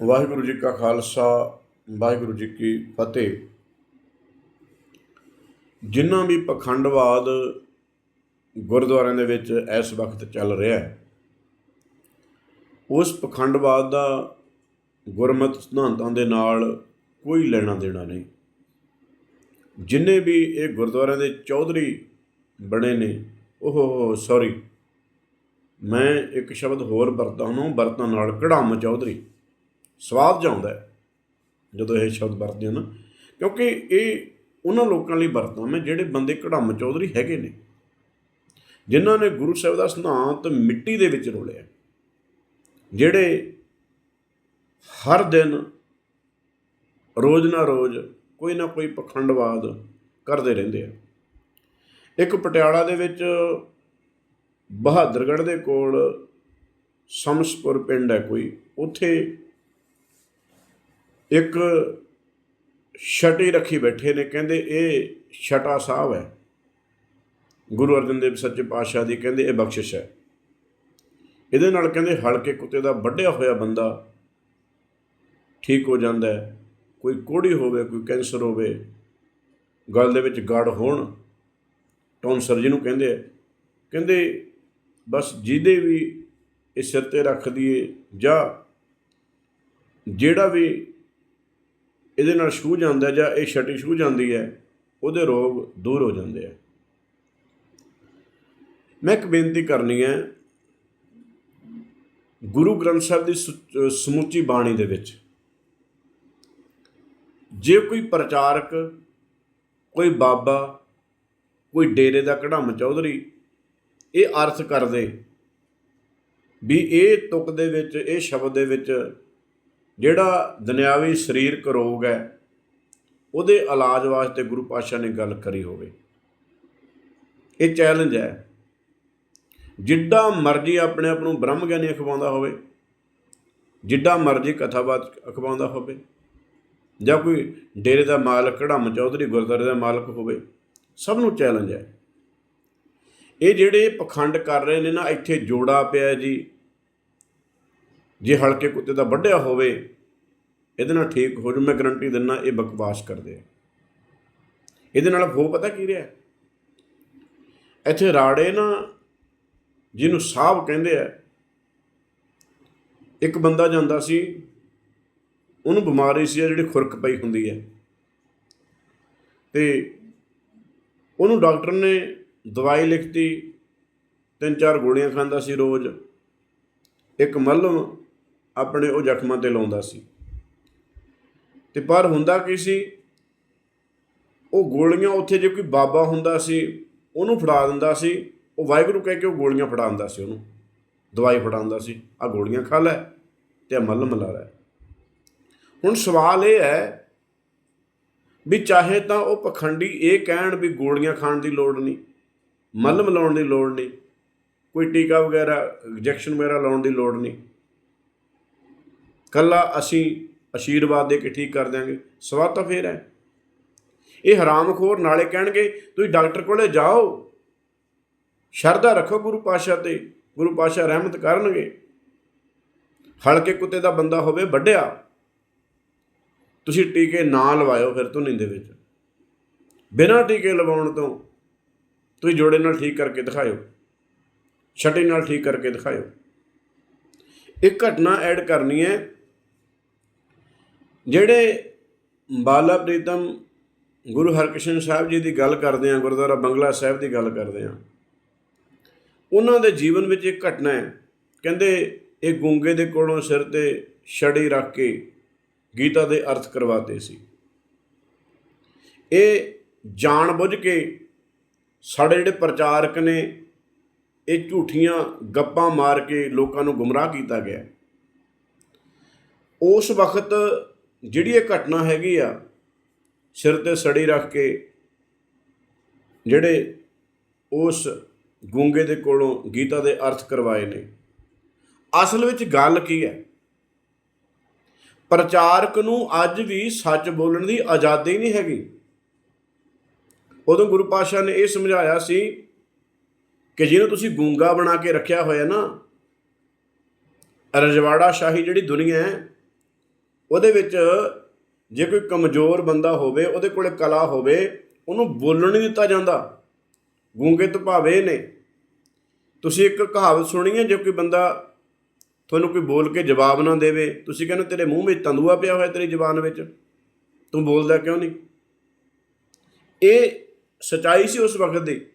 ਵਾਹਿਗੁਰੂ ਜੀ ਕਾ ਖਾਲਸਾ, ਵਾਹਿਗੁਰੂ ਜੀ ਕੀ ਫਤਿਹ। ਜਿੰਨਾ ਵੀ ਪਖੰਡਵਾਦ ਗੁਰਦੁਆਰਿਆਂ ਦੇ ਵਿੱਚ ਇਸ ਵਕਤ ਚੱਲ ਰਿਹਾ ਹੈ, ਉਸ ਪਖੰਡਵਾਦ ਦਾ ਗੁਰਮਤ ਸਿਧਾਂਤਾਂ ਦੇ ਨਾਲ ਕੋਈ ਲੈਣਾ ਦੇਣਾ ਨਹੀਂ। ਜਿੰਨੇ ਵੀ ਇਹ ਗੁਰਦੁਆਰਿਆਂ ਦੇ ਚੌਧਰੀ ਬਣੇ ਨੇ ਉਹ ਸੌਰੀ ਮੈਂ ਇੱਕ ਸ਼ਬਦ ਹੋਰ ਵਰਤਾਂ ਨੂੰ ਵਰਤਾਂ ਨਾਲ ਕੜਾਮ ਚੌਧਰੀ। ਸਵਾਦ ਜਾਂਦਾ ਹੈ ਜਦੋਂ ਇਹ ਸ਼ਬਦ ਵਰਤਦੇ ਹਾਂ ਨਾ। ਕਿਉਂਕਿ ਇਹ ਉਹਨਾਂ ਲੋਕਾਂ ਲਈ ਵਰਤਾਂ ਮੈਂ ਜਿਹੜੇ ਬੰਦੇ ਕੜਾਮ ਚੌਧਰੀ ਹੈਗੇ ਨੇ, ਜਿਨ੍ਹਾਂ ਨੇ ਗੁਰੂ ਸਾਹਿਬ ਦਾ ਸਿਧਾਂਤ ਮਿੱਟੀ ਦੇ ਵਿੱਚ ਰੋਲਿਆ। ਜਿਹੜੇ ਹਰ ਦਿਨ ਰੋਜ਼ ਨਾ ਰੋਜ਼ ਕੋਈ ਨਾ ਕੋਈ ਪਖੰਡਵਾਦ ਕਰਦੇ ਰਹਿੰਦੇ ਆ। ਇੱਕ ਪਟਿਆਲਾ ਦੇ ਵਿੱਚ ਬਹਾਦਰਗੜ੍ਹ ਦੇ ਕੋਲ ਸਮਸਪੁਰ ਪਿੰਡ ਹੈ ਕੋਈ, ਉੱਥੇ ਇੱਕ ਛਟੀ ਰੱਖੀ ਬੈਠੇ ਨੇ, ਕਹਿੰਦੇ ਇਹ ਛਟਾ ਸਾਹਿਬ ਹੈ। ਗੁਰੂ ਅਰਜਨ ਦੇਵ ਸੱਚੇ ਪਾਤਸ਼ਾਹ ਦੀ ਕਹਿੰਦੇ ਇਹ ਬਖਸ਼ਿਸ਼ ਹੈ। ਇਹਦੇ ਨਾਲ ਕਹਿੰਦੇ ਹਲਕੇ ਕੁੱਤੇ ਦਾ ਵੱਢਿਆ ਹੋਇਆ ਬੰਦਾ ਠੀਕ ਹੋ ਜਾਂਦਾ ਹੈ, ਕੋਈ ਕੋੜੀ ਹੋਵੇ, ਕੋਈ ਕੈਂਸਰ ਹੋਵੇ, ਗਲ ਦੇ ਵਿੱਚ ਗੜ ਹੋਣ ਟੌਨਸਰ ਜਿਹਨੂੰ ਕਹਿੰਦੇ ਕਹਿੰਦੇ ਬਸ ਜਿਹਦੇ ਵੀ ਇਹ ਸਿਰ ਤੇ ਰੱਖ ਦਈਏ, ਜਾਂ ਜਿਹੜਾ ਵੀ ਇਹਦੇ ਨਾਲ ਛੂ ਜਾਂਦਾ ਜਾਂ ਇਹ ਛਟੀ ਛੂ ਜਾਂਦੀ ਹੈ, ਉਹਦੇ ਰੋਗ ਦੂਰ ਹੋ ਜਾਂਦੇ ਆ। ਮੈਂ ਇੱਕ ਬੇਨਤੀ ਕਰਨੀ ਹੈ, ਗੁਰੂ ਗ੍ਰੰਥ ਸਾਹਿਬ ਦੀ ਸੁ- ਸਮੁੱਚੀ ਬਾਣੀ ਦੇ ਵਿੱਚ ਜੇ ਕੋਈ ਪ੍ਰਚਾਰਕ, ਕੋਈ ਬਾਬਾ, ਕੋਈ ਡੇਰੇ ਦਾ ਕਢਮ ਚੌਧਰੀ ਇਹ ਅਰਥ ਕਰਦੇ ਵੀ ਇਹ ਤੁਕ ਦੇ ਵਿੱਚ, ਇਹ ਸ਼ਬਦ ਦੇ ਵਿੱਚ ਜਿਹੜਾ ਦੁਨਿਆਵੀ ਸਰੀਰਕ ਰੋਗ ਹੈ, ਉਹਦੇ ਇਲਾਜ ਵਾਸਤੇ ਗੁਰੂ ਪਾਤਸ਼ਾਹ ਨੇ ਗੱਲ ਕਰੀ ਹੋਵੇ। ਇਹ ਚੈਲੰਜ ਹੈ। ਜਿੱਡਾ ਮਰਜ਼ੀ ਆਪਣੇ ਆਪ ਨੂੰ ਬ੍ਰਹਮ ਗਿਆਨੀ ਅਖਵਾਉਂਦਾ ਹੋਵੇ, ਜਿੱਡਾ ਮਰਜ਼ੀ ਕਥਾਵਾਦ ਅਖਵਾਉਂਦਾ ਹੋਵੇ, ਜਾਂ ਕੋਈ ਡੇਰੇ ਦਾ ਮਾਲਕ ਕੜਮ ਚੌਧਰੀ, ਗੁਰਦੁਆਰੇ ਦਾ ਮਾਲਕ ਹੋਵੇ, ਸਭ ਨੂੰ ਚੈਲੰਜ ਹੈ। ਇਹ ਜਿਹੜੇ ਪਖੰਡ ਕਰ ਰਹੇ ਨੇ ਨਾ, ਇੱਥੇ ਜੋੜਾ ਪਿਆ ਜੀ ਜੇ ਹਲਕੇ ਕੁੱਤੇ ਦਾ ਵੱਢਿਆ ਹੋਵੇ, ਇਹਦੇ ਨਾਲ ਠੀਕ ਹੋ ਜੂ, ਮੈਂ ਗਰੰਟੀ ਦਿੰਨਾ ਇਹ ਬਕਵਾਸ ਕਰਦੇ ਆ। ਇਹਦੇ ਨਾਲ ਹੋ ਪਤਾ ਕੀ ਰਿਹਾ? ਇੱਥੇ ਰਾੜੇ ਨਾ, ਜਿਹਨੂੰ ਸਾਹਬ ਕਹਿੰਦੇ ਆ, ਇੱਕ ਬੰਦਾ ਜਾਂਦਾ ਸੀ, ਉਹਨੂੰ ਬਿਮਾਰੀ ਸੀ, ਜਿਹੜੀ ਖੁਰਕ ਪਈ ਹੁੰਦੀ ਹੈ ਤੇ ਉਹਨੂੰ ਡਾਕਟਰ ਨੇ ਦਵਾਈ ਲਿਖਤੀ, ਤਿੰਨ ਚਾਰ ਗੋਲੀਆਂ ਖਾਂਦਾ ਸੀ ਰੋਜ਼। ਇੱਕ ਮਲਮ ਆਪਣੇ ਉਹ ਜ਼ਖਮਾਂ ਤੇ ਲਾਉਂਦਾ ਸੀ। ਤੇ ਪਰ ਹੁੰਦਾ ਕੀ ਸੀ? ਉਹ ਗੋਲੀਆਂ ਉੱਥੇ ਜੇ ਕੋਈ ਬਾਬਾ ਹੁੰਦਾ ਸੀ, ਉਹਨੂੰ ਫੜਾ ਦਿੰਦਾ ਸੀ। ਉਹ ਵਾਹਿਗੁਰੂ ਕਹਿ ਕੇ ਉਹ ਗੋਲੀਆਂ ਫੜਾਉਂਦਾ ਸੀ ਉਹਨੂੰ। ਦਵਾਈ ਫੜਾਉਂਦਾ ਸੀ, ਆ ਗੋਲੀਆਂ ਖਾ ਲੈ ਤੇ ਆਹ ਮਲਮ ਲਾ ਲੈ। ਹੁਣ ਸਵਾਲ ਇਹ ਹੈ ਵੀ ਚਾਹੇ ਤਾਂ ਉਹ ਪਖੰਡੀ ਇਹ ਕਹਿਣ ਵੀ ਗੋਲੀਆਂ ਖਾਣ ਦੀ ਲੋੜ ਨਹੀਂ ਮਲਮ ਲਾਉਣ ਦੀ ਲੋੜ ਨਹੀਂ, ਕੋਈ ਟੀਕਾ ਵਗੈਰਾ, ਇੰਜੈਕਸ਼ਨ ਵਗੈਰਾ ਲਾਉਣ ਦੀ ਲੋੜ ਨਹੀਂ ਕੱਲਾ ਅਸੀਂ ਆਸ਼ੀਰਵਾਦ ਦੇ ਕੇ ਠੀਕ ਕਰ ਦਿਆਂਗੇ। ਸਵਾਦ ਤਾਂ ਫੇਰ ਹੈ। ਇਹ ਹਰਾਮਖੋਰ ਨਾਲੇ ਕਹਿਣਗੇ, ਤੁਸੀਂ ਡਾਕਟਰ ਕੋਲੇ ਜਾਓ। ਸ਼ਰਧਾ ਰੱਖੋ ਗੁਰੂ ਪਾਸ਼ਾ ਤੇ। ਗੁਰੂ ਪਾਸ਼ਾ ਰਹਿਮਤ ਕਰਨਗੇ। ਹਲਕੇ ਕੁੱਤੇ ਦਾ ਬੰਦਾ ਹੋਵੇ ਵੱਡਿਆ। ਤੁਸੀਂ ਟੀਕੇ ਨਾ ਲਵਾਇਓ ਫਿਰ ਤੋਂ ਦੇ ਵਿੱਚ। ਬਿਨਾਂ ਟੀਕੇ ਲਵਾਉਣ ਤੋਂ ਤੁਸੀਂ ਜੋੜੇ ਨਾਲ ਠੀਕ ਕਰਕੇ ਦਿਖਾਇਓ। ਛਟੇ ਨਾਲ ਠੀਕ ਕਰਕੇ ਦਿਖਾਇਓ। ਇੱਕ ਘਟਨਾ ਐਡ ਕਰਨੀ ਹੈ। ਜਿਹੜੇ ਬਾਲਾ ਪ੍ਰੀਤਮ ਗੁਰੂ ਹਰਕ੍ਰਿਸ਼ਨ ਸਾਹਿਬ ਜੀ ਦੀ ਗੱਲ ਕਰਦੇ ਆ, ਗੁਰਦੁਆਰਾ ਬੰਗਲਾ ਸਾਹਿਬ ਦੀ ਗੱਲ ਕਰਦੇ ਆ, ਉਹਨਾਂ ਦੇ ਜੀਵਨ ਵਿੱਚ ਇੱਕ ਘਟਨਾ ਹੈ। ਕਹਿੰਦੇ ਇਹ ਗੁੰਗੇ ਦੇ ਕੋਲੋਂ ਸਿਰ ਤੇ ਛੜੀ ਰੱਖ ਕੇ ਗੀਤਾ ਦੇ ਅਰਥ ਕਰਵਾਤੇ ਸੀ। ਇਹ ਜਾਣ ਬੁੱਝ ਕੇ ਸਾਡੇ ਜਿਹੜੇ ਪ੍ਰਚਾਰਕ ਨੇ, ਇਹ ਝੂਠੀਆਂ ਗੱਪਾਂ ਮਾਰ ਕੇ ਲੋਕਾਂ ਨੂੰ ਗੁੰਮਰਾਹ ਕੀਤਾ ਗਿਆ। ਉਸ ਵਕਤ ਜਿਹੜੀ ਇਹ ਘਟਨਾ ਹੈਗੀ ਆ, ਸਿਰ ਤੇ ਸੜੀ ਰੱਖ ਕੇ, ਜਿਹੜੇ ਉਸ ਗੂੰਗੇ ਦੇ ਕੋਲੋਂ ਗੀਤਾ ਦੇ ਅਰਥ ਕਰਵਾਏ ਨੇ। ਅਸਲ ਵਿੱਚ ਗੱਲ ਕੀ ਹੈ? ਪ੍ਰਚਾਰਕ ਨੂੰ ਅੱਜ ਵੀ ਸੱਚ ਬੋਲਣ ਦੀ ਆਜ਼ਾਦੀ ਨਹੀਂ ਹੈਗੀ। ਉਦੋਂ ਗੁਰੂ ਪਾਤਸ਼ਾਹ ਨੇ ਇਹ ਸਮਝਾਇਆ ਸੀ ਕਿ ਜਿਹਨੂੰ ਤੁਸੀਂ ਗੂੰਗਾ ਬਣਾ ਕੇ ਰੱਖਿਆ ਹੋਇਆ ਨਾ, ਰਜਵਾੜਾ ਸ਼ਾਹੀ ਜਿਹੜੀ ਦੁਨੀਆ ਹੈ ਉਹਦੇ ਵਿੱਚ ਜੇ ਕੋਈ ਕਮਜ਼ੋਰ ਬੰਦਾ ਹੋਵੇ, ਉਹਦੇ ਕੋਲੇ ਕਲਾ ਹੋਵੇ, ਉਹਨੂੰ ਬੋਲਣ ਨਹੀਂ ਦਿੱਤਾ ਜਾਂਦਾ। ਗੂੰਗੇ ਭਾਵੇ ਨੇ। ਤੁਸੀਂ ਇੱਕ ਕਹਾਵਤ ਸੁਣੀ ਹੈ, ਜੇ ਕੋਈ ਬੰਦਾ ਤੁਹਾਨੂੰ ਕੋਈ ਬੋਲ ਕੇ ਜਵਾਬ ਨਾ ਦੇਵੇ, ਤੁਸੀਂ ਕਹਿੰਦੇ ਤੇਰੇ ਮੂੰਹ ਵਿੱਚ ਤੰਦੂਆ ਪਿਆ ਹੋਇਆ ਤੇਰੀ ਜ਼ੁਬਾਨ ਵਿੱਚ। ਤੂੰ ਬੋਲਦਾ ਕਿਉਂ ਨਹੀਂ? ਇਹ ਸਚਾਈ ਸੀ ਉਸ ਵਕਤ ਦੀ।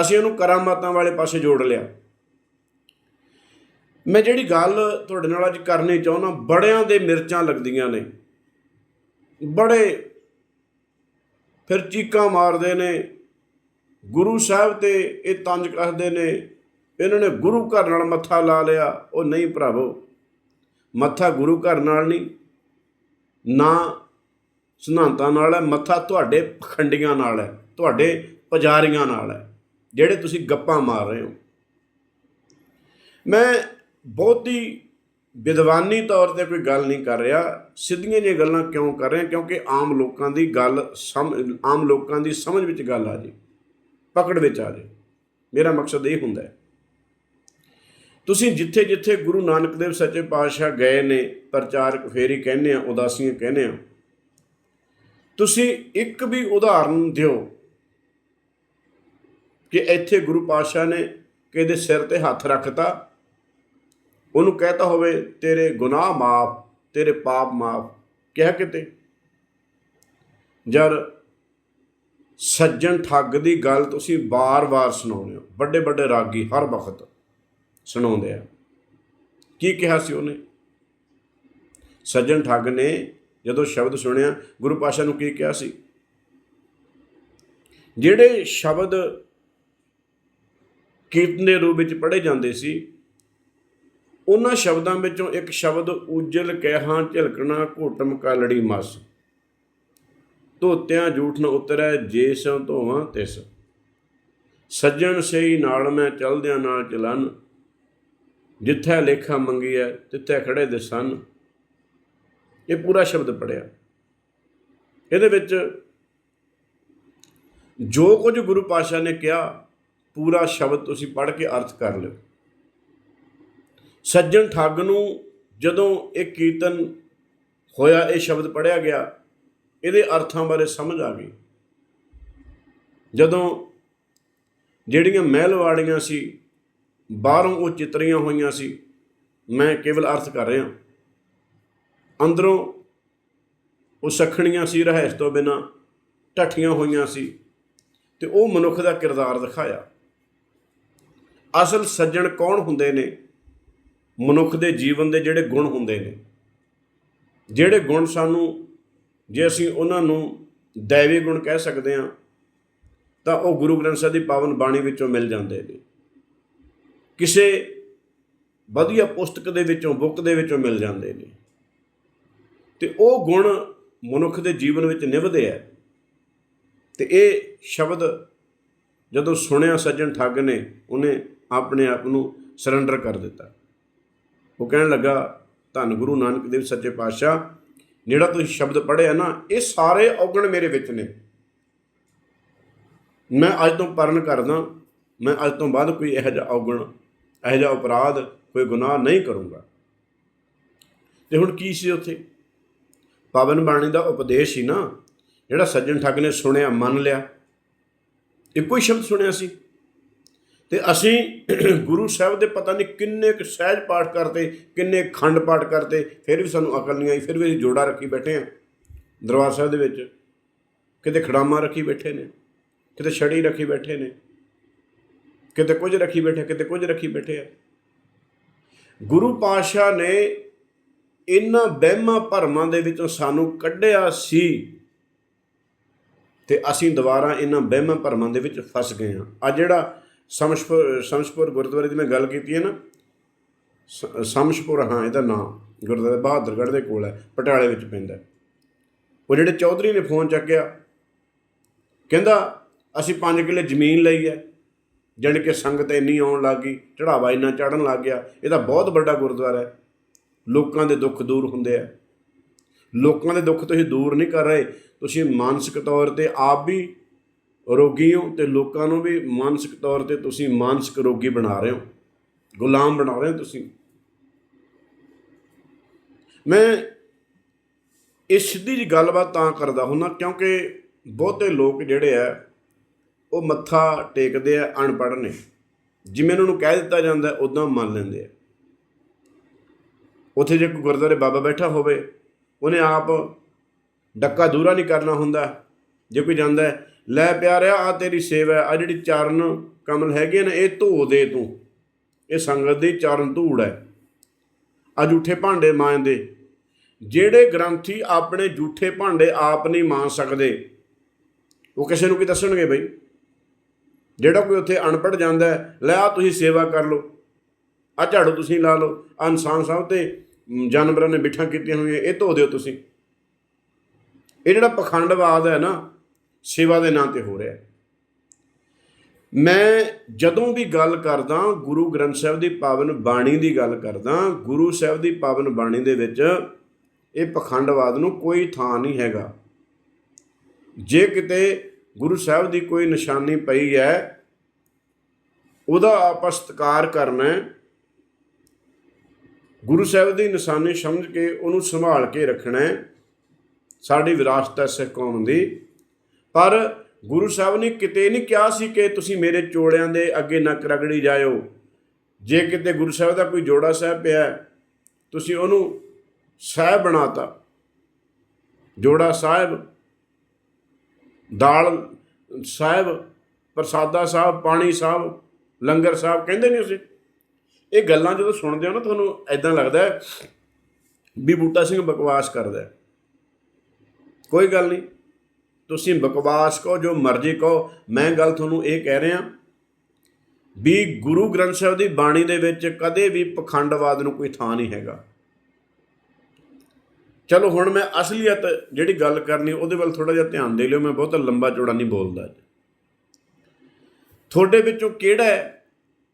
ਅਸੀਂ ਉਹਨੂੰ ਕਰਾਮਾਤਾਂ ਵਾਲੇ ਪਾਸੇ ਜੋੜ ਲਿਆ। ਮੈਂ ਜਿਹੜੀ ਗੱਲ ਤੁਹਾਡੇ ਨਾਲ ਅੱਜ ਕਰਨੀ ਚਾਹੁੰਦਾ, ਬੜਿਆਂ ਦੇ ਮਿਰਚਾਂ ਲੱਗਦੀਆਂ ਨੇ। ਬੜੇ ਫਿਰ ਚੀਕਾਂ ਮਾਰਦੇ ਨੇ। ਗੁਰੂ ਸਾਹਿਬ ਤੇ ਇਹ ਤੰਜ ਕੱਸਦੇ ਨੇ। ਇਹਨਾਂ ਨੇ ਗੁਰੂ ਘਰ ਨਾਲ ਮੱਥਾ ਲਾ ਲਿਆ। ਉਹ ਨਹੀਂ ਭਰਾਵੋ, ਮੱਥਾ ਗੁਰੂ ਘਰ ਨਾਲ ਨਹੀਂ, ਨਾ ਸਿਧਾਂਤਾਂ ਨਾਲ ਹੈ, ਮੱਥਾ ਤੁਹਾਡੇ ਪਖੰਡੀਆਂ ਨਾਲ ਹੈ, ਤੁਹਾਡੇ ਪੁਜਾਰੀਆਂ ਨਾਲ ਹੈ, ਜਿਹੜੇ ਤੁਸੀਂ ਗੱਪਾਂ ਮਾਰ ਰਹੇ ਹੋ। ਮੈਂ ਬਹੁਤੀ ਵਿਦਵਾਨੀ ਤੌਰ ਤੇ ਕੋਈ ਗੱਲ ਨਹੀਂ ਕਰ ਰਿਹਾ। ਸਿੱਧੀਆਂ ਜਿਹੀਆਂ ਗੱਲਾਂ ਕਿਉਂ ਕਰ ਰਿਹਾ? ਕਿਉਂਕਿ ਆਮ ਲੋਕਾਂ ਦੀ ਗੱਲ ਸਮ, ਆਮ ਲੋਕਾਂ ਦੀ ਸਮਝ ਵਿੱਚ ਗੱਲ ਆ ਜੇ। ਪਕੜ ਵਿੱਚ ਆ ਜੇ। ਮੇਰਾ ਮਕਸਦ ਇਹ ਹੁੰਦਾ ਹੈ। ਤੁਸੀਂ ਜਿੱਥੇ ਜਿੱਥੇ ਗੁਰੂ ਨਾਨਕ ਦੇਵ ਸੱਚੇ ਪਾਤਸ਼ਾਹ ਗਏ ਨੇ, ਪ੍ਰਚਾਰਕ ਫੇਰੀ ਕਹਿੰਦੇ ਆ, ਉਦਾਸੀਆਂ ਕਹਿੰਦੇ ਆ। ਤੁਸੀਂ ਇੱਕ ਵੀ ਉਦਾਹਰਨ ਦਿਓ ਕਿ ਇੱਥੇ ਗੁਰੂ ਪਾਤਸ਼ਾਹ ਨੇ ਕਿਹਦੇ ਸਿਰ ਤੇ ਹੱਥ ਰੱਖਤਾ ਉਹਨੂੰ ਕਹਿਤਾ ਹੋਵੇ, ਤੇਰੇ ਗੁਨਾਹ ਮਾਫ, ਤੇਰੇ ਪਾਪ ਮਾਫ। ਕਿਹਾ ਕਿਤੇ? ਜਦ ਸੱਜਣ ਠੱਗ ਦੀ ਗੱਲ ਤੁਸੀਂ ਬਾਰ-ਬਾਰ ਸੁਣਾਉਂਦੇ ਹੋ ਵੱਡੇ ਵੱਡੇ ਰਾਗੀ ਹਰ ਵਕਤ ਸੁਣਾਉਂਦੇ ਆ। ਕੀ ਕਿਹਾ ਸੀ ਉਹਨੇ? ਸੱਜਣ ਠੱਗ ਨੇ ਜਦੋਂ ਸ਼ਬਦ ਸੁਣਿਆ, ਗੁਰੂ ਪਾਸ਼ਾ ਨੂੰ ਕੀ ਕਿਹਾ ਸੀ? ਜਿਹੜੇ ਸ਼ਬਦ ਕੀਰਤਨ ਦੇ ਰੂਪ ਵਿੱਚ ਪੜ੍ਹੇ ਜਾਂਦੇ ਸੀ ਉਹਨਾਂ ਸ਼ਬਦਾਂ ਵਿੱਚੋਂ ਇੱਕ ਸ਼ਬਦ ਉਜਲ ਕਹਿਹਾਂ ਝਲਕਣਾ ਘੋਟਮ ਕਾਲੜੀ ਮਸ। ਧੋਤਿਆਂ ਝੂਠ ਨ ਉਤਰੈ ਜੇ ਸੋ ਧੋਵਾਂ ਤਿਸ। ਸੱਜਣ ਸਹੀ ਨਾਲ ਮੈਂ ਚਲਦਿਆਂ ਨਾਲ ਚਲਨ। ਜਿੱਥੇ ਲੇਖਾ ਮੰਗੀ ਤਿੱਥੇ ਖੜੇ ਦੇ ਸਨ। ਇਹ ਪੂਰਾ ਸ਼ਬਦ ਪੜਿਆ ਇਹਦੇ ਵਿੱਚ ਜੋ ਕੁਝ ਗੁਰੂ ਪਾਸ਼ਾ ਨੇ ਕਿਹਾ, ਪੂਰਾ ਸ਼ਬਦ ਤੁਸੀਂ ਪੜ੍ਹ ਕੇ ਅਰਥ ਕਰ ਲਿਓ। ਸੱਜਣ ਠੱਗ ਨੂੰ ਜਦੋਂ ਇਹ ਕੀਰਤਨ ਹੋਇਆ, ਇਹ ਸ਼ਬਦ ਪੜਿਆ ਗਿਆ, ਇਹਦੇ ਅਰਥਾਂ ਬਾਰੇ ਸਮਝ ਆ ਗਈ। ਜਦੋਂ ਜਿਹੜੀਆਂ ਮਹਿਲ ਵਾਲੀਆਂ ਸੀ, ਬਾਹਰੋਂ ਉਹ ਚਿਤਰੀਆਂ ਹੋਈਆਂ ਸੀ, ਮੈਂ ਕੇਵਲ ਅਰਥ ਕਰ ਰਿਹਾ। ਅੰਦਰੋਂ ਉਹ ਸਖਣੀਆਂ ਸੀ, ਰਹਿਸ ਤੋਂ ਬਿਨਾ ਟੱਠੀਆਂ ਹੋਈਆਂ ਸੀ ਤੇ ਉਹ ਮਨੁੱਖ ਦਾ ਕਿਰਦਾਰ ਦਿਖਾਇਆ। ਅਸਲ ਸੱਜਣ ਕੌਣ ਹੁੰਦੇ ਨੇ? ਮਨੁੱਖ ਦੇ ਜੀਵਨ ਦੇ ਜਿਹੜੇ ਗੁਣ ਹੁੰਦੇ ਨੇ, ਜਿਹੜੇ ਗੁਣ ਸਾਨੂੰ ਜੇ ਅਸੀਂ ਉਹਨਾਂ ਨੂੰ ਦੈਵੀ ਗੁਣ ਕਹਿ ਸਕਦੇ ਹਾਂ, ਤਾਂ ਉਹ ਗੁਰੂ ਗ੍ਰੰਥ ਸਾਹਿਬ ਦੀ ਪਾਵਨ ਬਾਣੀ ਵਿੱਚੋਂ ਮਿਲ ਜਾਂਦੇ ਨੇ। ਕਿਸੇ ਵਧੀਆ ਪੁਸਤਕ ਦੇ ਵਿੱਚੋਂ, ਬੁੱਕ ਦੇ ਵਿੱਚੋਂ ਮਿਲ ਜਾਂਦੇ ਨੇ। ਤੇ ਉਹ ਗੁਣ ਮਨੁੱਖ ਦੇ ਜੀਵਨ ਵਿੱਚ ਨਿਭਦੇ ਆ। ਤੇ ਇਹ ਸ਼ਬਦ ਜਦੋਂ ਸੁਣਿਆ ਸੱਜਣ ਠੱਗ ਨੇ, ਉਹਨੇ ਆਪਣੇ ਆਪ ਨੂੰ ਸਰੈਂਡਰ ਕਰ ਦਿੱਤਾ। ਉਹ ਕਹਿਣ ਲੱਗਾ, ਧੰਨ ਗੁਰੂ ਨਾਨਕ ਦੇਵ ਸੱਚੇ ਪਾਤਸ਼ਾਹ, ਜਿਹੜਾ ਤੁਸੀਂ ਸ਼ਬਦ ਪੜ੍ਹਿਆ ਨਾ, ਇਹ ਸਾਰੇ ਔਗਣ ਮੇਰੇ ਵਿੱਚ ਨੇ। ਮੈਂ ਅੱਜ ਤੋਂ ਪਰਨ ਕਰਦਾ, ਮੈਂ ਅੱਜ ਤੋਂ ਬਾਅਦ ਕੋਈ ਇਹੋ ਜਿਹਾ ਔਗਣ, ਇਹੋ ਜਿਹਾ ਅਪਰਾਧ, ਕੋਈ ਗੁਨਾਹ ਨਹੀਂ ਕਰੂੰਗਾ। ਤੇ ਹੁਣ ਕੀ ਸੀ ਉੱਥੇ? ਪਾਵਨ ਬਾਣੀ ਦਾ ਉਪਦੇਸ਼ ਹੀ ਨਾ, ਜਿਹੜਾ ਸੱਜਣ ਠੱਗ ਨੇ ਸੁਣਿਆ, ਮੰਨ ਲਿਆ। ਇੱਕੋ ਹੀ ਸ਼ਬਦ ਸੁਣਿਆ ਸੀ। ਤੇ ਅਸੀਂ ਗੁਰੂ ਸਾਹਿਬ ਦੇ ਪਤਾ ਨਹੀਂ ਕਿੰਨੇ ਕੁ ਸਹਿਜ ਪਾਠ ਕਰਤੇ, ਕਿੰਨੇ ਖੰਡ ਪਾਠ ਕਰਤੇ, ਫਿਰ ਵੀ ਸਾਨੂੰ ਅਕਲ ਨਹੀਂ ਆਈ, ਫਿਰ ਵੀ ਅਸੀਂ ਜੋੜਾ ਰੱਖੀ ਬੈਠੇ ਆ ਦਰਬਾਰ ਸਾਹਿਬ ਦੇ ਵਿੱਚ। ਕਿਤੇ ਖੜਾਮਾ ਰੱਖੀ ਬੈਠੇ ਨੇ, ਕਿਤੇ ਛੜੀ ਰੱਖੀ ਬੈਠੇ ਨੇ, ਕਿਤੇ ਕੁਝ ਰੱਖੀ ਬੈਠੇ, ਕਿਤੇ ਕੁਝ ਰੱਖੀ ਬੈਠੇ ਆ। ਗੁਰੂ ਪਾਤਸ਼ਾਹ ਨੇ ਇਹਨਾਂ ਵਹਿਮਾਂ ਭਰਮਾਂ ਦੇ ਵਿੱਚੋਂ ਸਾਨੂੰ ਕੱਢਿਆ ਸੀ ਤੇ ਅਸੀਂ ਦੁਬਾਰਾ ਇਹਨਾਂ ਵਹਿਮਾਂ ਭਰਮਾਂ ਦੇ ਵਿੱਚ ਫਸ ਗਏ ਹਾਂ। ਆ ਜਿਹੜਾ ਸਮਸ਼ਪੁਰ ਸਮਸ਼ਪੁਰ ਗੁਰਦੁਆਰੇ ਦੀ ਮੈਂ ਗੱਲ ਕੀਤੀ ਹੈ ਨਾ। ਸ- ਸਮਸ਼ਪੁਰ, ਹਾਂ, ਇਹਦਾ ਨਾਮ ਗੁਰਦੁਆਰਾ ਬਹਾਦਰਗੜ੍ਹ ਦੇ ਕੋਲ ਹੈ, ਪਟਿਆਲੇ ਵਿੱਚ ਪੈਂਦਾ ਉਹ ਜਿਹੜੇ ਚੌਧਰੀ ਨੇ ਫੋਨ ਚੱਕਿਆ, ਕਹਿੰਦਾ, ਅਸੀਂ 5 ਕਿੱਲੇ ਜ਼ਮੀਨ ਲਈ ਹੈ, ਜਾਣੀ ਕਿ ਸੰਗਤ ਇੰਨੀ ਆਉਣ ਲੱਗ ਗਈ ਚੜਾਵਾ ਇੰਨਾ ਚੜਨ ਲੱਗ ਗਿਆ, ਇਹਦਾ ਬਹੁਤ ਵੱਡਾ ਗੁਰਦੁਆਰਾ ਹੈ। ਲੋਕਾਂ ਦੇ ਦੁੱਖ ਦੂਰ ਹੁੰਦੇ ਆ। ਲੋਕਾਂ ਦੇ ਦੁੱਖ ਤੁਸੀਂ ਦੂਰ ਨਹੀਂ ਕਰ ਰਹੇ, ਤੁਸੀਂ ਮਾਨਸਿਕ ਤੌਰ ਤੇ ਆਪ ਵੀ ਰੋਗੀ ਹੋ ਤੇ ਲੋਕਾਂ ਨੂੰ ਵੀ ਮਾਨਸਿਕ ਤੌਰ ਤੇ ਤੁਸੀਂ ਮਾਨਸਿਕ ਰੋਗੀ ਬਣਾ ਰਹੇ ਹੋ, ਗੁਲਾਮ ਬਣਾ ਰਹੇ ਹੋ ਤੁਸੀਂ। ਮੈਂ ਇਹ ਸਿੱਧੀ ਜੀ ਗੱਲਬਾਤ ਤਾਂ ਕਰਦਾ ਹੁੰਦਾ ਕਿਉਂਕਿ ਬਹੁਤੇ ਲੋਕ ਜਿਹੜੇ ਆ, ਉਹ ਮੱਥਾ ਟੇਕਦੇ ਆ, ਅਨਪੜ੍ਹ ਨੇ। ਜਿਵੇਂ ਉਹਨਾਂ ਨੂੰ ਕਹਿ ਦਿੱਤਾ ਜਾਂਦਾ ਉਦਾਂ ਮੰਨ ਲੈਂਦੇ ਆ। ਉੱਥੇ ਜੇ ਕੋਈ ਗੁਰਦੁਆਰੇ ਬਾਬਾ ਬੈਠਾ ਹੋਵੇ, ਉਹਨੇ ਆਪ ਡੱਕਾ ਦੂਰਾ ਨਹੀਂ ਕਰਨਾ ਹੁੰਦਾ। ਜੇ ਕੋਈ ਜਾਂਦਾ ਲੈ ਪਿਆਰਿਆ ਆ ਤੇਰੀ ਸੇਵਾ ਆ ਜਿਹੜੀ ਚਰਨ ਕਮਲ ਹੈਗੇ ਨੇ, ਇਹ ਧੋ ਦੇ ਤੂੰ। ਇਹ ਸੰਗਤ ਦੀ ਚਰਨ ਧੂੜ ਹੈ। ਆ ਝੂਠੇ ਭਾਂਡੇ ਮਾਂਜਦੇ। ਜਿਹੜੇ ਗ੍ਰੰਥੀ ਆਪਣੇ ਝੂਠੇ ਭਾਂਡੇ ਆਪ ਨਹੀਂ ਮਾਂਜ ਸਕਦੇ, ਉਹ ਕਿਸੇ ਨੂੰ ਕੀ ਦੱਸਣਗੇ ਬਈ? ਜਿਹੜਾ ਕੋਈ ਉੱਥੇ ਅਨਪੜ੍ਹ ਜਾਂਦਾ ਲੈ ਆ ਤੁਸੀਂ ਸੇਵਾ ਕਰ ਲਓ। ਆ ਝਾੜੂ ਤੁਸੀਂ ਲਾ ਲਓ। ਆ ਇਨਸਾਨ ਸਾਹਿਬ ਤੇ ਜਾਨਵਰਾਂ ਨੇ ਬਿਠਾਂ ਕੀਤੀਆਂ ਹੋਈਆਂ, ਇਹ ਧੋ ਦਿਓ ਤੁਸੀਂ। ਇਹ ਜਿਹੜਾ ਪਖੰਡਵਾਦ ਹੈ ਨਾ ਸੇਵਾ ਦੇ ਨਾਂ ਤੇ ਹੋ ਰਿਹਾ ਹੈ। ਮੈਂ ਜਦੋਂ ਵੀ ਗੱਲ ਕਰਦਾ, ਗੁਰੂ ਗ੍ਰੰਥ ਸਾਹਿਬ ਦੀ ਪਾਵਨ ਬਾਣੀ ਦੀ ਗੱਲ ਕਰਦਾ, ਗੁਰੂ ਸਾਹਿਬ ਦੀ ਪਾਵਨ ਬਾਣੀ ਦੇ ਵਿੱਚ ਇਹ ਪਖੰਡਵਾਦ ਨੂੰ ਕੋਈ ਥਾਂ ਨਹੀਂ ਹੈਗਾ। ਜੇ ਕਿਤੇ ਗੁਰੂ ਸਾਹਿਬ ਦੀ ਕੋਈ ਨਿਸ਼ਾਨੀ ਪਈ ਹੈ, ਉਹਦਾ ਆਪਾਂ ਸਤਿਕਾਰ ਕਰਨਾ ਗੁਰੂ ਸਾਹਿਬ ਦੀ ਨਿਸ਼ਾਨੀ ਸਮਝ ਕੇ ਉਹਨੂੰ ਸੰਭਾਲ ਕੇ ਰੱਖਣਾ ਸਾਡੀ ਵਿਰਾਸਤ ਹੈ ਸਿੱਖ ਕੌਮ ਦੀ। ਪਰ ਗੁਰੂ ਸਾਹਿਬ ਨੇ ਕਿਤੇ ਨਹੀਂ ਕਿਹਾ ਸੀ ਕਿ ਤੁਸੀਂ ਮੇਰੇ ਚੋੜਿਆਂ ਦੇ ਅੱਗੇ ਨੱਕ ਰਗੜੀ ਜਾਇਓ। ਜੇ ਕਿਤੇ ਗੁਰੂ ਸਾਹਿਬ ਦਾ ਕੋਈ ਜੋੜਾ ਸਾਹਿਬ ਪਿਆ, ਤੁਸੀਂ ਉਹਨੂੰ ਸਾਹਿਬ ਬਣਾਤਾ। ਜੋੜਾ ਸਾਹਿਬ, ਦਾਲ ਸਾਹਿਬ, ਪ੍ਰਸਾਦਾ ਸਾਹਿਬ, ਪਾਣੀ ਸਾਹਿਬ, ਲੰਗਰ ਸਾਹਿਬ ਕਹਿੰਦੇ ਨੇ ਉਸੇ ਇਹ ਗੱਲਾਂ ਜਦੋਂ ਸੁਣਦੇ ਹੋ ਨਾ ਤੁਹਾਨੂੰ ਐਦਾਂ ਲੱਗਦਾ ਵੀ ਬੂਟਾ ਸਿੰਘ ਬਕਵਾਸ ਕਰਦਾ ਕੋਈ ਗੱਲ ਨਹੀਂ। ਤੁਸੀਂ ਬਕਵਾਸ ਕਹੋ, ਜੋ ਮਰਜ਼ੀ ਕਹੋ, ਮੈਂ ਗੱਲ ਤੁਹਾਨੂੰ ਇਹ ਕਹਿ ਰਿਹਾ ਵੀ ਗੁਰੂ ਗ੍ਰੰਥ ਸਾਹਿਬ ਦੀ ਬਾਣੀ ਦੇ ਵਿੱਚ ਕਦੇ ਵੀ ਪਖੰਡਵਾਦ ਨੂੰ ਕੋਈ ਥਾਂ ਨਹੀਂ ਹੈਗਾ। ਚਲੋ ਹੁਣ ਮੈਂ ਅਸਲੀਅਤ ਜਿਹੜੀ ਗੱਲ ਕਰਨੀ, ਉਹਦੇ ਵੱਲ ਥੋੜਾ ਜਿਹਾ ਧਿਆਨ ਦੇ ਲਿਓ, ਮੈਂ ਬਹੁਤ ਲੰਬਾ ਚੌੜਾ ਨਹੀਂ ਬੋਲਦਾ। ਤੁਹਾਡੇ ਵਿੱਚੋਂ ਕਿਹੜਾ ਹੈ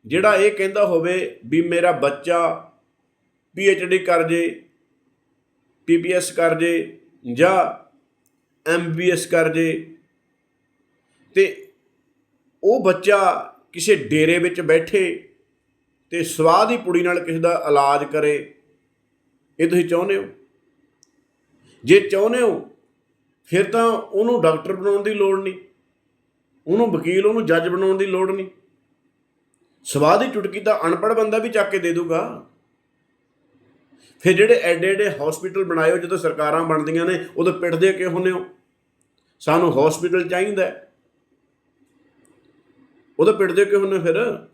ਜਿਹੜਾ ਇਹ ਕਹਿੰਦਾ ਹੋਵੇ ਵੀ ਮੇਰਾ ਬੱਚਾ ਡੀ ਕਰ ਜੇ ਪੀਪੀਐਸ ਕਰ ਜੇ ਜਾਂ ਐਮਬੀਐਸ ਕਰ ਜੇ। ਤੇ ਉਹ ਬੱਚਾ ਕਿਸੇ ਡੇਰੇ ਵਿੱਚ ਬੈਠੇ ਤੇ ਸਵਾਹ ਦੀ ਪੁੜੀ ਨਾਲ ਕਿਸੇ ਦਾ ਇਲਾਜ ਕਰੇ, ਇਹ ਤੁਸੀਂ ਚਾਹੁੰਦੇ ਹੋ? ਜੇ ਚਾਹੁੰਦੇ ਹੋ, ਫਿਰ ਤਾਂ ਉਹਨੂੰ ਡਾਕਟਰ ਬਣਾਉਣ ਦੀ ਲੋੜ ਨਹੀਂ। ਉਹਨੂੰ ਵਕੀਲ, ਉਹਨੂੰ ਜੱਜ ਬਣਾਉਣ ਦੀ ਲੋੜ ਨਹੀਂ। ਸਵਾਹ ਦੀ ਚੁਟਕੀ ਤਾਂ ਅਨਪੜ੍ਹ ਬੰਦਾ ਵੀ ਚੱਕ ਕੇ ਦੇ ਦੂਗਾ। ਫਿਰ ਜਿਹੜੇ ਐਡੇ ਐਡੇ ਹਸਪੀਟਲ ਬਣਾਏ ਹੋ ਜਦੋਂ ਸਰਕਾਰਾਂ ਬਣਦੀਆਂ ਨੇ, ਉਦੋਂ ਪਿੱਟਦੇ ਕਿ ਹੁੰਨੇ ਹੋ? ਸਾਨੂੰ ਹਸਪੀਟਲ ਚਾਹੀਦਾ ਹੈ। ਉਦੋਂ ਪਿੱਟਦੇ ਕਿ ਹੁੰਨੇ ਫਿਰ?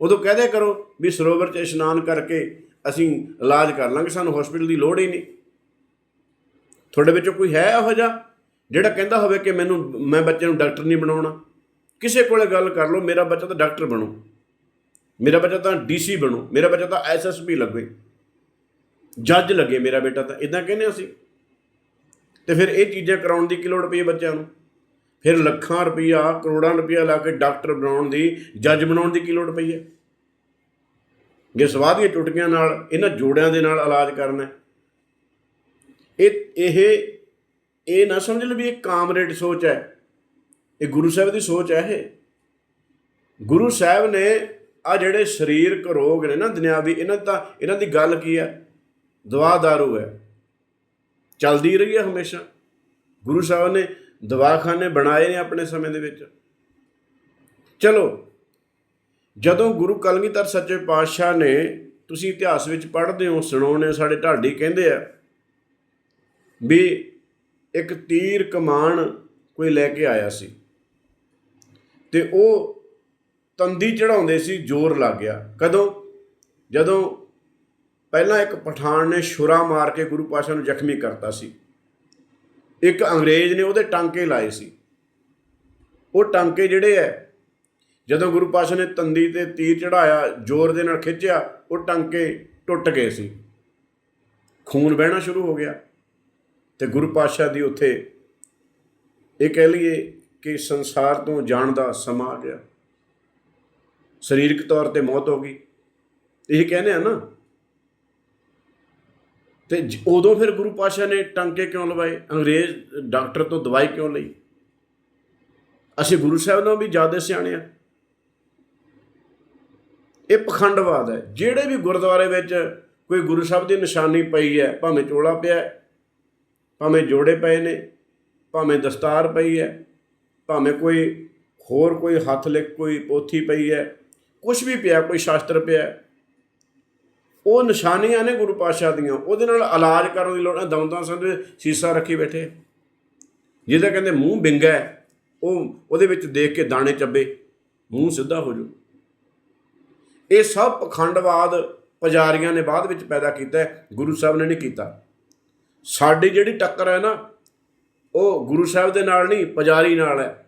ਉਦੋਂ ਕਹਦੇ ਕਰੋ ਵੀ ਸਰੋਵਰ 'ਚ ਇਸ਼ਨਾਨ ਕਰਕੇ ਅਸੀਂ ਇਲਾਜ ਕਰ ਲਾਂਗੇ, ਸਾਨੂੰ ਹਸਪੀਟਲ ਦੀ ਲੋੜ ਹੀ ਨਹੀਂ। ਤੁਹਾਡੇ ਵਿੱਚੋਂ ਕੋਈ ਹੈ ਇਹੋ ਜਿਹਾ ਜਿਹੜਾ ਕਹਿੰਦਾ ਹੋਵੇ ਕਿ ਮੈਨੂੰ, ਮੈਂ ਬੱਚੇ ਨੂੰ ਡਾਕਟਰ ਨਹੀਂ ਬਣਾਉਣਾ? ਕਿਸੇ ਕੋਲੇ ਗੱਲ ਕਰ ਲਓ, ਮੇਰਾ ਬੱਚਾ ਤਾਂ ਡਾਕਟਰ ਬਣੂ। ਮੇਰਾ ਬੱਚਾ ਤਾਂ ਡੀਸੀ ਬਣੂ। ਮੇਰਾ ਬੱਚਾ ਤਾਂ ਐਸਐਸਪੀ ਲੱਗੇ। ਜੱਜ ਲੱਗੇ ਮੇਰਾ ਬੇਟਾ ਤਾਂ ਇਦਾਂ ਕਹਿੰਦੇ ਅਸੀਂ। ਤੇ ਫਿਰ ਇਹ ਚੀਜ਼ਾਂ ਕਰਾਉਣ ਦੀ ਕੀ ਲੋੜ ਪਈ ਹੈ ਬੱਚਿਆਂ ਨੂੰ? ਫਿਰ ਲੱਖਾਂ ਰੁਪਈਆ, ਕਰੋੜਾਂ ਰੁਪਈਆ ਲਾ ਕੇ ਡਾਕਟਰ ਬਣਾਉਣ ਦੀ, ਜੱਜ ਬਣਾਉਣ ਦੀ ਕੀ ਲੋੜ ਪਈ ਹੈ? ਜੇ ਸਵਾਹ ਦੀਆਂ ਟੁੱਟੀਆਂ ਨਾਲ, ਇਹਨਾਂ ਜੋੜਿਆਂ ਦੇ ਨਾਲ ਇਲਾਜ ਕਰਨਾ ਇਹ ਇਹ ਇਹ ਨਾ ਸਮਝ ਲਓ ਵੀ ਇਹ ਕਾਮਰੇਡ ਸੋਚ ਹੈ। ਇਹ ਗੁਰੂ ਸਾਹਿਬ ਦੀ ਸੋਚ ਹੈ ਇਹ। ਗੁਰੂ ਸਾਹਿਬ ਨੇ ਆ ਜਿਹੜੇ ਸਰੀਰਕ ਰੋਗ ਨੇ ਨਾ ਦੁਨਿਆਵੀ, ਇਹਨਾਂ ਦਾ, ਇਹਨਾਂ ਦੀ ਗੱਲ ਕੀ ਹੈ? ਦਵਾ ਦਾਰੂ ਹੈ। ਚੱਲਦੀ ਰਹੀ ਹੈ ਹਮੇਸ਼ਾ। ਗੁਰੂ ਸਾਹਿਬ ਨੇ ਦਵਾਖਾਨੇ ਬਣਾਏ ਨੇ ਆਪਣੇ ਸਮੇਂ ਦੇ ਵਿੱਚ। ਚਲੋ, ਜਦੋਂ ਗੁਰੂ ਕਲਗੀਧਰ ਸੱਚੇ ਪਾਤਸ਼ਾਹ ਨੇ ਤੁਸੀਂ ਇਤਿਹਾਸ ਵਿੱਚ ਪੜ੍ਹਦੇ ਹੋ ਸੁਣਾਉਣੇ ਸਾਡੇ ਢਾਡੀ ਕਹਿੰਦੇ ਆ ਵੀ ਇੱਕ ਤੀਰ ਕਮਾਨ ਕੋਈ ਲੈ ਕੇ ਆਇਆ ਸੀ ਤੇ ਉਹ ਤੰਦੀ ਚੜਾਉਂਦੇ ਸੀ, ਜ਼ੋਰ ਲੱਗ ਗਿਆ। ਕਦੋਂ? ਜਦੋਂ ਪਹਿਲਾਂ ਇੱਕ ਪਠਾਨ ਨੇ ਛੁਰਾ ਮਾਰ ਕੇ ਗੁਰੂ ਪਾਸ਼ਾ ਨੂੰ ਜ਼ਖਮੀ ਕਰਤਾ ਸੀ। ਇੱਕ ਅੰਗਰੇਜ਼ ਨੇ ਉਹਦੇ ਟਾਂਕੇ ਲਾਏ ਸੀ। ਉਹ ਟਾਂਕੇ ਜਿਹੜੇ ਐ, ਜਦੋਂ ਗੁਰੂ ਪਾਸ਼ਾ ਨੇ ਤੰਦੀ ਤੇ ਤੀਰ ਚੜਾਇਆ ਜ਼ੋਰ ਦੇ ਨਾਲ ਖਿੱਚਿਆ, ਉਹ ਟਾਂਕੇ ਟੁੱਟ ਗਏ ਸੀ। ਖੂਨ ਵਹਿਣਾ ਸ਼ੁਰੂ ਹੋ ਗਿਆ ਤੇ ਗੁਰੂ ਪਾਤਸ਼ਾਹ ਦੀ ਉੱਥੇ ਇਹ ਕਹਿ ਲਈਏ ਕਿ ਸੰਸਾਰ ਤੋਂ ਜਾਣ ਦਾ ਸਮਾਂ ਆ ਗਿਆ। ਸਰੀਰਕ ਤੌਰ ਤੇ ਮੌਤ ਹੋ ਗਈ। ਇਹ ਕਹਿੰਦੇ ਆ ਨਾ ਤੇ ਜ- ਉਦੋਂ ਫਿਰ ਗੁਰੂ ਪਾਤਸ਼ਾਹ ਨੇ ਟਾਂਕੇ ਕਿਉਂ ਲਵਾਏ? ਅੰਗਰੇਜ਼ ਡਾਕਟਰ ਤੋਂ ਦਵਾਈ ਕਿਉਂ ਲਈ? ਅਸੀਂ ਗੁਰੂ ਸਾਹਿਬ ਨਾਲੋਂ ਵੀ ਜ਼ਿਆਦਾ ਸਿਆਣੇ ਆ। ਇਹ ਪਖੰਡਵਾਦ ਹੈ। ਜਿਹੜੇ ਵੀ ਗੁਰਦੁਆਰੇ ਵਿੱਚ ਕੋਈ ਗੁਰੂ ਸਾਹਿਬ ਦੀ ਨਿਸ਼ਾਨੀ ਪਈ ਹੈ, ਭਾਵੇਂ ਚੋਲਾ ਪਿਆ ਭਾਵੇਂ ਜੋੜੇ ਪਏ ਨੇ, ਭਾਵੇਂ ਦਸਤਾਰ ਪਈ ਹੈ, ਭਾਵੇਂ ਕੋਈ ਹੋਰ ਕੋਈ ਹੱਥ ਲਿਖ ਕੋਈ ਪੋਥੀ ਪਈ ਹੈ ਕੁਝ ਵੀ ਪਿਆ, ਕੋਈ ਸ਼ਾਸਤਰ ਪਿਆ ਉਹ ਨਿਸ਼ਾਨੀਆਂ ਨੇ ਗੁਰੂ ਪਾਤਸ਼ਾਹ ਦੀਆਂ, ਉਹਦੇ ਨਾਲ ਇਲਾਜ ਕਰਨ ਦੀ ਲੋੜ ਹੈ। ਦਮਦਮਾ ਸਾਹਿਬ ਸੀਸਾ ਰੱਖੀ ਬੈਠੇ। ਜਿਹਦਾ ਕਹਿੰਦੇ ਮੂੰਹ ਬਿੰਗਾ ਉਹ ਉਹਦੇ ਵਿੱਚ ਦੇਖ ਕੇ ਦਾਣੇ ਚੱਬੇ, ਮੂੰਹ ਸਿੱਧਾ ਹੋ ਜਾਊ। ਇਹ ਸਭ ਪਖੰਡਵਾਦ ਪੁਜਾਰੀਆਂ ਨੇ ਬਾਅਦ ਵਿੱਚ ਪੈਦਾ ਕੀਤਾ ਗੁਰੂ ਸਾਹਿਬ ਨੇ ਨਹੀਂ ਕੀਤਾ। ਸਾਡੀ ਜਿਹੜੀ ਟੱਕਰ ਹੈ ਨਾ, ਉਹ ਗੁਰੂ ਸਾਹਿਬ ਦੇ ਨਾਲ ਨਹੀਂ, ਪੁਜਾਰੀ ਨਾਲ ਹੈ।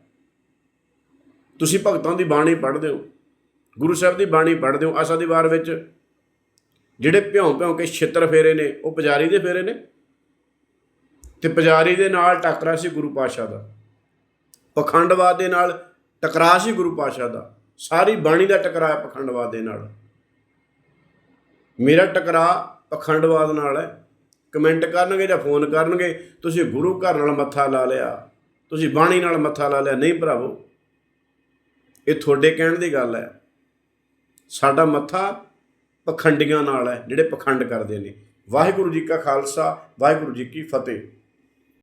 ਤੁਸੀਂ ਭਗਤਾਂ ਦੀ ਬਾਣੀ ਪੜ੍ਹਦੇ ਹੋ, ਗੁਰੂ ਸਾਹਿਬ ਦੀ ਬਾਣੀ ਪੜ੍ਹਦੇ ਹੋ, ਆਸਾ ਦੀ ਵਾਰ ਵਿੱਚ ਜਿਹੜੇ ਭਿਉਂ ਭਿਉਂ ਕੇ ਛਿੱਤਰ ਫੇਰੇ ਨੇ, ਉਹ ਪੁਜਾਰੀ ਦੇ ਫੇਰੇ ਨੇ? ਤੇ ਪੁਜਾਰੀ ਦੇ ਨਾਲ ਟੱਕਰਾ ਸੀ ਗੁਰੂ ਪਾਤਸ਼ਾਹ ਦਾ। ਪਖੰਡਵਾਦ ਦੇ ਨਾਲ ਟਕਰਾਅ ਸੀ ਗੁਰੂ ਪਾਤਸ਼ਾਹ ਦਾ। ਸਾਰੀ ਬਾਣੀ ਦਾ ਟਕਰਾਅ ਹੈ ਪਖੰਡਵਾਦ ਦੇ ਨਾਲ। ਮੇਰਾ ਟਕਰਾਅ ਪਖੰਡਵਾਦ ਨਾਲ ਹੈ। ਕਮੈਂਟ ਕਰਨਗੇ ਜਾਂ ਫੋਨ ਕਰਨਗੇ, ਤੁਸੀਂ ਗੁਰੂ ਘਰ ਨਾਲ ਮੱਥਾ ਲਾ ਲਿਆ। ਤੁਸੀਂ ਬਾਣੀ ਨਾਲ ਮੱਥਾ ਲਾ ਲਿਆ, ਨਹੀਂ ਭਰਾਵੋ। ਇਹ ਤੁਹਾਡੇ ਕਹਿਣ ਦੀ ਗੱਲ ਹੈ। ਸਾਡਾ ਮੱਥਾ ਪਖੰਡੀਆਂ ਨਾਲ ਹੈ, ਜਿਹੜੇ ਪਖੰਡ ਕਰਦੇ ਨੇ। ਵਾਹਿਗੁਰੂ ਜੀ ਕਾ ਖਾਲਸਾ, ਵਾਹਿਗੁਰੂ ਜੀ ਕੀ ਫਤਿਹ।